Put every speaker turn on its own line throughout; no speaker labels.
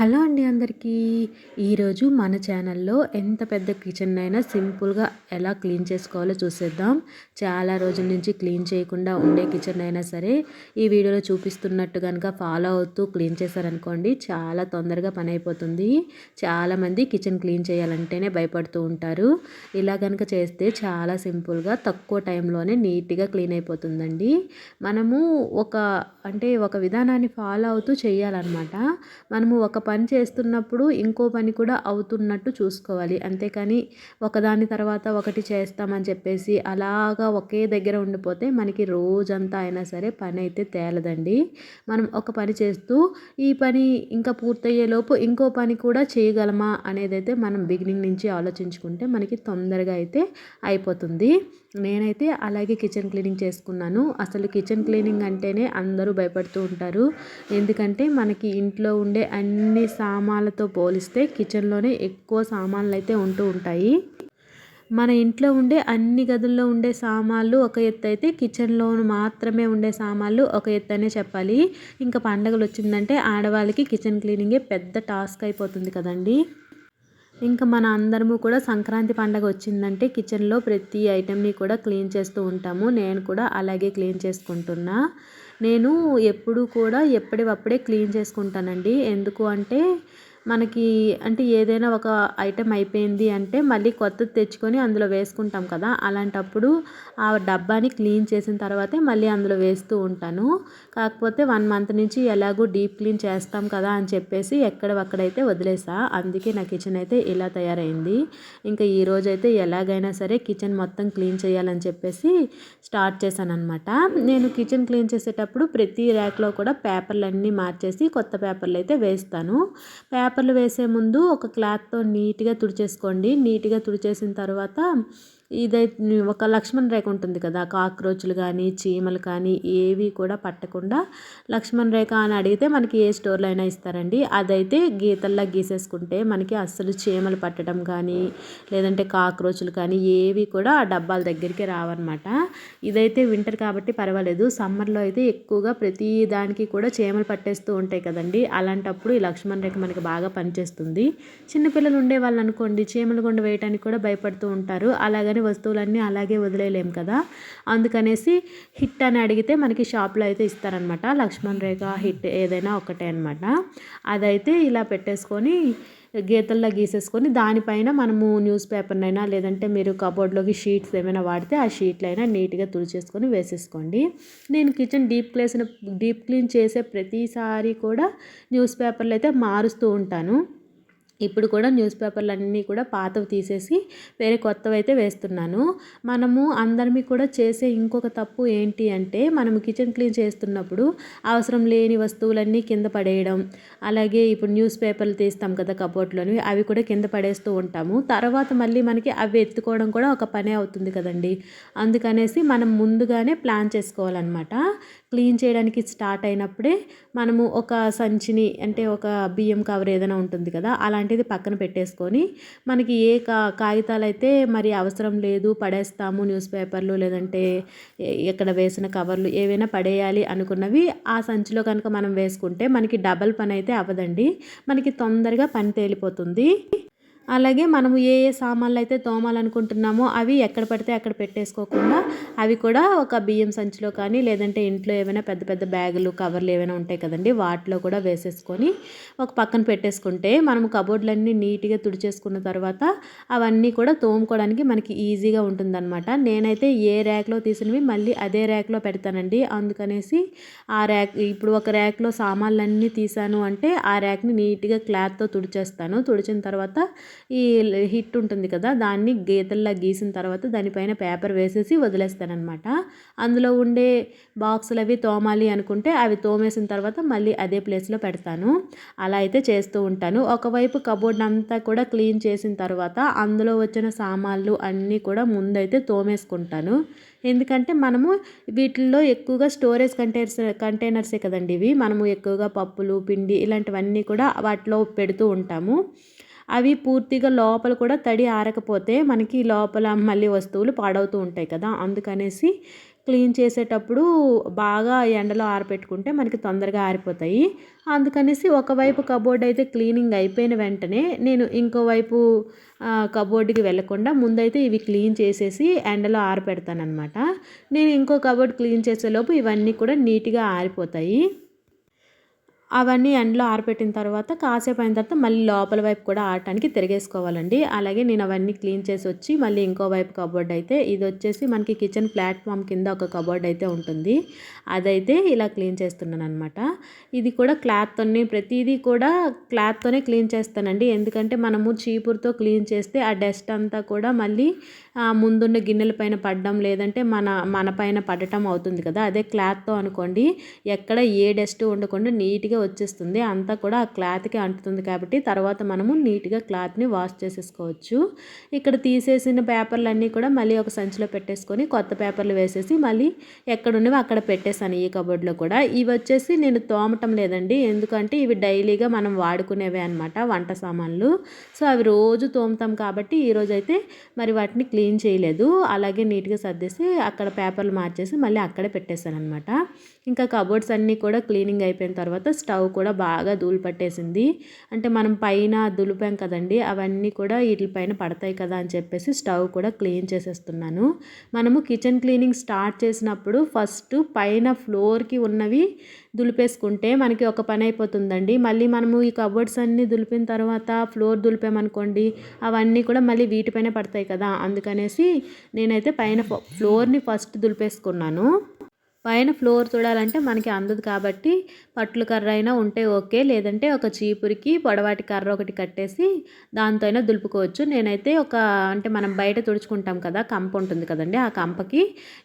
Hello అండి అందరికీ. ఈరోజు మన ఛానల్లో ఎంత పెద్ద కిచెన్ అయినా సింపుల్గా ఎలా క్లీన్ చేసుకోవాలో చూసేద్దాం. చాలా రోజుల నుంచి క్లీన్ చేయకుండా ఉండే కిచెన్ అయినా సరే ఈ వీడియోలో చూపిస్తున్నట్టు కనుక ఫాలో అవుతూ క్లీన్ చేశారనుకోండి చాలా తొందరగా పని అయిపోతుంది. చాలామంది కిచెన్ క్లీన్ చేయాలంటేనే భయపడుతూ ఉంటారు. ఇలా కనుక చేస్తే చాలా సింపుల్గా తక్కువ టైంలోనే నీట్గా క్లీన్ అయిపోతుందండి. మనము ఒక అంటే ఒక విధానాన్ని ఫాలో అవుతూ చేయాలన్నమాట. మనము ఒక పని చేస్తున్నప్పుడు ఇంకో పని కూడా అవుతున్నట్టు చూసుకోవాలి. అంతేకాని ఒకదాని తర్వాత ఒకటి చేస్తామని చెప్పేసి అలాగా ఒకే దగ్గర ఉండిపోతే మనకి రోజంతా అయినా సరే పని అయితే తేలదండి. మనం ఒక పని చేస్తూ ఈ పని ఇంకా పూర్తయ్యేలోపు ఇంకో పని కూడా చేయగలమా అనేది అయితే మనం బిగినింగ్ నుంచి ఆలోచించుకుంటే మనకి తొందరగా అయితే అయిపోతుంది. నేనైతే అలాగే కిచెన్ క్లీనింగ్ చేసుకున్నాను. అసలు కిచెన్ క్లీనింగ్ అంటేనే అందరూ భయపడుతూ ఉంటారు. ఎందుకంటే మనకి ఇంట్లో ఉండే అన్ని సామాన్లతో పోలిస్తే కిచెన్లోనే ఎక్కువ సామాన్లు అయితే ఉంటూ ఉంటాయి. మన ఇంట్లో ఉండే అన్ని గదుల్లో ఉండే సామాన్లు ఒక ఎత్తు అయితే కిచెన్లో మాత్రమే ఉండే సామాన్లు ఒక ఎత్తు అనే చెప్పాలి. ఇంకా పండగలు వచ్చిందంటే ఆడవాళ్ళకి కిచెన్ క్లీనింగే పెద్ద టాస్క్ అయిపోతుంది కదండి. ఇంకా మన అందరము కూడా సంక్రాంతి పండగ వచ్చిందంటే కిచెన్లో ప్రతి ఐటెంని కూడా క్లీన్ చేస్తూ ఉంటాము. నేను కూడా అలాగే క్లీన్ చేసుకుంటున్నా. నేను ఎప్పుడు కూడా ఎప్పటివప్పుడే క్లీన్ చేసుకుంటానండి. ఎందుకు అంటే మనకి అంటే ఏదైనా ఒక ఐటెం అయిపోయింది అంటే మళ్ళీ కొత్తది తెచ్చుకొని అందులో వేసుకుంటాం కదా. అలాంటప్పుడు ఆ డబ్బాని క్లీన్ చేసిన తర్వాతే మళ్ళీ అందులో వేస్తూ ఉంటాను. కాకపోతే వన్ మంత్ నుంచి ఎలాగో డీప్ క్లీన్ చేస్తాం కదా అని చెప్పేసి ఎక్కడవక్కడైతే వదిలేసా. అందుకే నా కిచెన్ అయితే ఇలా తయారైంది. ఇంకా ఈరోజైతే ఎలాగైనా సరే కిచెన్ మొత్తం క్లీన్ చేయాలని చెప్పేసి స్టార్ట్ చేశాను అనమాట నేను కిచెన్ క్లీన్ చేసేటప్పుడు ప్రతి ర్యాక్లో కూడా పేపర్లు అన్నీ మార్చేసి కొత్త పేపర్లు అయితే వేస్తాను. పేపర్ పేపర్లు వేసే ముందు ఒక క్లాత్తో నీట్గా తుడిచేసుకోండి. నీట్గా తుడిచేసిన తర్వాత ఇదైతే ఒక లక్ష్మణ్ రేఖ ఉంటుంది కదా కాక్రోచ్లు కానీ చీమలు కానీ ఏవి కూడా పట్టకుండా లక్ష్మణ్ రేఖ అని అడిగితే మనకి ఏ స్టోర్లో అయినా ఇస్తారండి. అదైతే గీతల్లా గీసేసుకుంటే మనకి అస్సలు చీమలు పట్టడం కానీ లేదంటే కాక్రోచ్లు కానీ ఏవి కూడా ఆ డబ్బాల దగ్గరికి రావన్నమాట. ఇదైతే వింటర్ కాబట్టి పర్వాలేదు. సమ్మర్లో అయితే ఎక్కువగా ప్రతి దానికి కూడా చీమలు పట్టేస్తూ ఉంటాయి కదండి. అలాంటప్పుడు ఈ లక్ష్మణ్ రేఖ మనకి బాగా పనిచేస్తుంది. చిన్నపిల్లలు ఉండే వాళ్ళు అనుకోండి చీమలు కొండ వేయడానికి కూడా భయపడుతూ ఉంటారు. అలాగని అలాంటి వస్తువులన్నీ అలాగే వదిలేయలేం కదా? అందుకనేసి హిట్ అని అడిగితే మనకి షాప్లో అయితే ఇస్తారనమాట. లక్ష్మణ్ రేఖ హిట్ ఏదైనా ఒకటే అనమాట అదైతే ఇలా పెట్టేసుకొని గీతల్లో గీసేసుకొని దానిపైన మనము న్యూస్ పేపర్నైనా లేదంటే మీరు కబోర్డ్లోకి షీట్స్ ఏమైనా వాడితే ఆ షీట్లైనా నీట్గా తుడిచేసుకొని వేసేసుకోండి. నేను కిచెన్ డీప్ క్లేసిన డీప్ క్లీన్ చేసే ప్రతిసారి కూడా న్యూస్ పేపర్లు అయితే మారుస్తూ ఉంటాను. ఇప్పుడు కూడా న్యూస్ పేపర్లు అన్నీ కూడా పాతవి తీసేసి వేరే కొత్తవి అయితే వేస్తున్నాను. మనము అందరిమీ కూడా చేసే ఇంకొక తప్పు ఏంటి అంటే మనం కిచెన్ క్లీన్ చేస్తున్నప్పుడు అవసరం లేని వస్తువులన్నీ కింద పడేయడం. అలాగే ఇప్పుడు న్యూస్ పేపర్లు తీస్తాం కదా కబోర్డ్లోని అవి కూడా కింద పడేస్తూ ఉంటాము. తర్వాత మళ్ళీ మనకి అవి ఎత్తుకోవడం కూడా ఒక పనే అవుతుంది కదండి. అందుకనేసి మనం ముందుగానే ప్లాన్ చేసుకోవాలన్నమాట. క్లీన్ చేయడానికి స్టార్ట్ అయినప్పుడే మనము ఒక సంచిని అంటే ఒక బియ్యం కవర్ ఏదైనా ఉంటుంది కదా అలాంటిది పక్కన పెట్టేసుకొని మనకి ఏ కా కాగితాలు అయితే మరి అవసరం లేదు పడేస్తాము న్యూస్ పేపర్లు లేదంటే ఎక్కడ వేసిన కవర్లు ఏవైనా పడేయాలి అనుకున్నవి ఆ సంచిలో కనుక మనం వేసుకుంటే మనకి డబల్ పని అయితే అవ్వదండి. మనకి తొందరగా పని తేలిపోతుంది. అలాగే మనము ఏ ఏ సామాన్లు అయితే తోమాలనుకుంటున్నామో అవి ఎక్కడ పడితే అక్కడ పెట్టేసుకోకుండా అవి కూడా ఒక బియ్యం సంచిలో కానీ లేదంటే ఇంట్లో ఏమైనా పెద్ద పెద్ద బ్యాగులు కవర్లు ఏమైనా ఉంటాయి కదండి వాటిలో కూడా వేసేసుకొని ఒక పక్కన పెట్టేసుకుంటే మనం కబోర్డ్లన్నీ నీట్గా తుడిచేసుకున్న తర్వాత అవన్నీ కూడా తోముకోవడానికి మనకి ఈజీగా ఉంటుందన్నమాట. నేనైతే ఏ ర్యాక్లో తీసినవి మళ్ళీ అదే ర్యాక్లో పెడతానండి. అందుకనేసి ఆ ర్యాక్ ఇప్పుడు ఒక ర్యాక్లో సామాన్లన్నీ తీసాను అంటే ఆ ర్యాక్ని నీట్గా క్లాత్తో తుడిచేస్తాను. తుడిచిన తర్వాత ఈ హిట్ ఉంటుంది కదా దాన్ని గీతల్లా గీసిన తర్వాత దానిపైన పేపర్ వేసేసి వదిలేస్తానమాట అందులో ఉండే బాక్సులు అవి తోమాలి అనుకుంటే అవి తోమేసిన తర్వాత మళ్ళీ అదే ప్లేస్లో పెడతాను. అలా అయితే చేస్తూ ఉంటాను. ఒకవైపు కబోర్డ్ అంతా కూడా క్లీన్ చేసిన తర్వాత అందులో వచ్చిన సామాన్లు అన్నీ కూడా ముందైతే తోమేసుకుంటాను. ఎందుకంటే మనము వీటిల్లో ఎక్కువగా స్టోరేజ్ కంటైనర్స్ కంటైనర్సే కదండి ఇవి. మనము ఎక్కువగా పప్పులు పిండి ఇలాంటివన్నీ కూడా వాటిలో పెడుతూ ఉంటాము. అవి పూర్తిగా లోపల కూడా తడి ఆరకపోతే మనకి లోపల మళ్ళీ వస్తువులు పాడవుతూ ఉంటాయి కదా. అందుకనేసి క్లీన్ చేసేటప్పుడు బాగా ఎండలో ఆరబెట్టుకుంటే మనకి తొందరగా ఆరిపోతాయి. అందుకనేసి ఒకవైపు కబోర్డ్ అయితే క్లీనింగ్ అయిపోయిన వెంటనే నేను ఇంకోవైపు కబోర్డ్కి వెళ్ళకుండా ముందైతే ఇవి క్లీన్ చేసేసి ఎండలో ఆరపెడతానమాట నేను ఇంకో కబోర్డ్ క్లీన్ చేసేలోపు ఇవన్నీ కూడా నీట్గా ఆరిపోతాయి. అవన్నీ ఎండలో ఆరబెట్టిన తర్వాత కాసేపు అయిన తర్వాత మళ్ళీ లోపల వైపు కూడా ఆడటానికి తిరిగేసుకోవాలండి. అలాగే నేను అవన్నీ క్లీన్ చేసి వచ్చి మళ్ళీ ఇంకో వైపు కబోర్డ్ అయితే ఇది వచ్చేసి మనకి కిచెన్ ప్లాట్ఫామ్ కింద ఒక కబోర్డ్ అయితే ఉంటుంది. అదైతే ఇలా క్లీన్ చేస్తున్నాను అనమాట ఇది కూడా క్లాత్తోనే ప్రతిదీ కూడా క్లాత్తోనే క్లీన్ చేస్తానండి. ఎందుకంటే మనము చీపురుతో క్లీన్ చేస్తే ఆ డస్ట్ అంతా కూడా మళ్ళీ ముందున్న గిన్నెల పైన పడడం లేదంటే మన మన పైన పడటం అవుతుంది కదా. అదే క్లాత్తో అనుకోండి ఎక్కడ ఏ డస్ట్ ఉండకుండా నీట్గా వచ్చేస్తుంది. అంతా కూడా ఆ క్లాత్కి అంటుతుంది కాబట్టి తర్వాత మనము నీట్గా క్లాత్ని వాష్ చేసేసుకోవచ్చు. ఇక్కడ తీసేసిన పేపర్లు అన్నీ కూడా మళ్ళీ ఒక సంచిలో పెట్టేసుకొని కొత్త పేపర్లు వేసేసి మళ్ళీ ఎక్కడున్నవి అక్కడ పెట్టేశాను ఈ కబోర్డ్లో కూడా. ఇవి వచ్చేసి నేను తోమటం లేదండి. ఎందుకంటే ఇవి డైలీగా మనం వాడుకునేవే అనమాట వంట సామాన్లు. సో అవి రోజు తోముతాం కాబట్టి ఈరోజు అయితే మరి వాటిని క్లీన్ క్లీన్ చేయలేదు. అలాగే నీట్గా సర్దేసి అక్కడ పేపర్లు మార్చేసి మళ్ళీ అక్కడే పెట్టేశాను అనమాట ఇంకా కబోర్డ్స్ అన్నీ కూడా క్లీనింగ్ అయిపోయిన తర్వాత స్టవ్ కూడా బాగా ధూళి పట్టేసింది. అంటే మనం పైన దులిపాం కదండి అవన్నీ కూడా వీటిపైన పడతాయి కదా అని చెప్పేసి స్టవ్ కూడా క్లీన్ చేసేస్తున్నాను. మనము కిచెన్ క్లీనింగ్ స్టార్ట్ చేసినప్పుడు ఫస్ట్ పైన ఫ్లోర్కి ఉన్నవి దులిపేసుకుంటే మనకి ఒక పని అయిపోతుందండి. మళ్ళీ మనము ఈ కబోర్డ్స్ అన్నీ దులిపిన తర్వాత ఫ్లోర్ దులిపామనుకోండి అవన్నీ కూడా మళ్ళీ వీటిపైన పడతాయి కదా. అందుకని అందుకనేసి నేనైతే పైన ఫ్లోర్ని ఫస్ట్ దులిపేసుకున్నాను. పైన ఫ్లోర్ చూడాలంటే మనకి అందదు కాబట్టి పట్లు కర్ర అయినా ఉంటే ఓకే లేదంటే ఒక చీపురికి పొడవాటి కర్ర ఒకటి కట్టేసి దాంతో అయినా దులుపుకోవచ్చు. నేనైతే ఒక అంటే మనం బయట తుడుచుకుంటాం కదా కంప ఉంటుంది కదండి ఆ కంపకి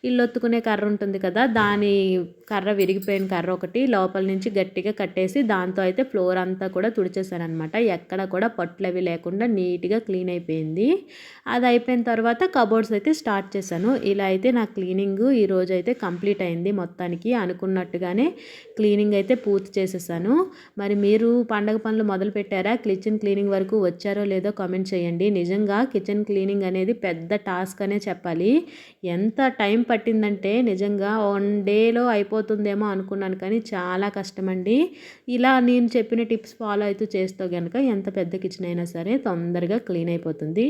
ఇల్లొత్తుకునే కర్ర ఉంటుంది కదా దాని కర్ర విరిగిపోయిన కర్ర ఒకటి లోపల నుంచి గట్టిగా కట్టేసి దాంతో అయితే ఫ్లోర్ అంతా కూడా తుడిచేశానమాట ఎక్కడ కూడా పట్లు అవి లేకుండా నీట్గా క్లీన్ అయిపోయింది. అది అయిపోయిన తర్వాత కబోర్డ్స్ అయితే స్టార్ట్ చేశాను. ఇలా అయితే నా క్లీనింగ్ ఈరోజు అయితే కంప్లీట్ అయింది మొత్తానికి అనుకున్నట్టుగానే క్లీనింగ్ అయితే పూర్తి చేసేసాను. మరి మీరు పండగ పనులు మొదలు పెట్టారా? కిచెన్ క్లీనింగ్ వరకు వచ్చారో లేదో కామెంట్ చేయండి. నిజంగా కిచెన్ క్లీనింగ్ అనేది పెద్ద టాస్క్ అనే చెప్పాలి. ఎంత టైం పట్టిందంటే నిజంగా వన్ డేలో అయిపోతుందేమో అనుకున్నాను కానీ చాలా కష్టమండి. ఇలా నేను చెప్పిన టిప్స్ ఫాలో అవుతూ చేస్తూ కనుక ఎంత పెద్ద కిచెన్ అయినా సరే తొందరగా క్లీన్ అయిపోతుంది.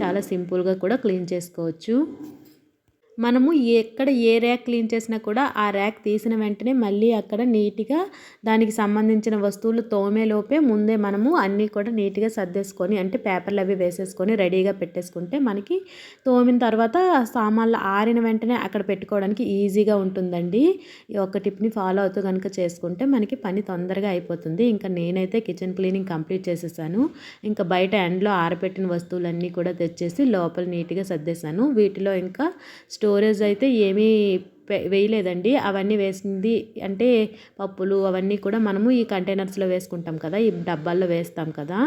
చాలా సింపుల్గా కూడా క్లీన్ చేసుకోవచ్చు. మనము ఎక్కడ ఏ ర్యాక్ క్లీన్ చేసినా కూడా ఆ ర్యాక్ తీసిన వెంటనే మళ్ళీ అక్కడ నీట్గా దానికి సంబంధించిన వస్తువులు తోమేలోపే ముందే మనము అన్నీ కూడా నీట్గా సర్దేసుకొని అంటే పేపర్లు అవి వేసేసుకొని రెడీగా పెట్టేసుకుంటే మనకి తోమిన తర్వాత సామాన్లు ఆరిన వెంటనే అక్కడ పెట్టుకోవడానికి ఈజీగా ఉంటుందండి. ఈ ఒక్క టిప్ని ఫాలో అవుతూ కనుక చేసుకుంటే మనకి పని తొందరగా అయిపోతుంది. ఇంకా నేనైతే కిచెన్ క్లీనింగ్ కంప్లీట్ చేసేసాను. ఇంకా బయట ఎండ్లో ఆరబెట్టిన వస్తువులన్నీ కూడా తెచ్చేసి లోపల నీట్గా సర్దేశాను. వీటిలో ఇంకా స్టోరేజ్ అయితే ఏమీ వేయలేదండి. అవన్నీ వేసింది అంటే పప్పులు అవన్నీ కూడా మనము ఈ కంటైనర్స్లో వేసుకుంటాం కదా ఈ డబ్బాల్లో వేస్తాం కదా.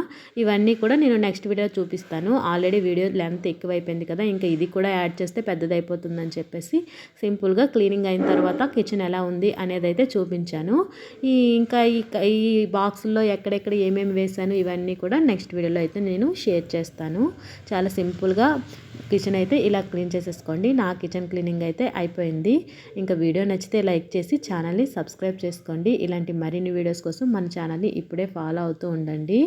ఇవన్నీ కూడా నేను నెక్స్ట్ వీడియో చూపిస్తాను. ఆల్రెడీ వీడియో లెంత్ ఎక్కువైపోయింది కదా ఇంకా ఇది కూడా యాడ్ చేస్తే పెద్దదైపోతుందని చెప్పేసి సింపుల్గా క్లీనింగ్ అయిన తర్వాత కిచెన్ ఎలా ఉంది అనేది అయితే చూపించాను. ఈ ఇంకా ఈ ఈ బాక్సుల్లో ఎక్కడెక్కడ ఏమేమి వేసాను ఇవన్నీ కూడా నెక్స్ట్ వీడియోలో అయితే నేను షేర్ చేస్తాను. చాలా సింపుల్గా కిచెన్ అయితే ఇలా క్లీన్ చేసేసుకోండి. నా కిచెన్ క్లీనింగ్ అయితే అయిపోయింది. ఇంకా వీడియో నచ్చితే లైక్ చేసి ఛానల్ని సబ్స్క్రైబ్ చేసుకోండి. ఇలాంటి మరిన్ని వీడియోస్ కోసం మన ఛానల్ని ఇప్పుడే ఫాలో అవుతూ ఉండండి.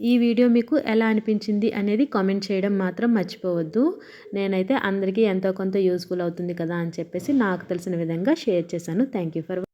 ఈ వీడియో మీకు ఎలా అనిపించింది అనేది కామెంట్ చేయడం మాత్రం మర్చిపోవద్దు. నేనైతే అందరికీ ఎంతో కొంత యూస్ఫుల్ అవుతుంది కదా అని చెప్పేసి నాకు తెలిసిన విధంగా షేర్ చేశాను. Thank for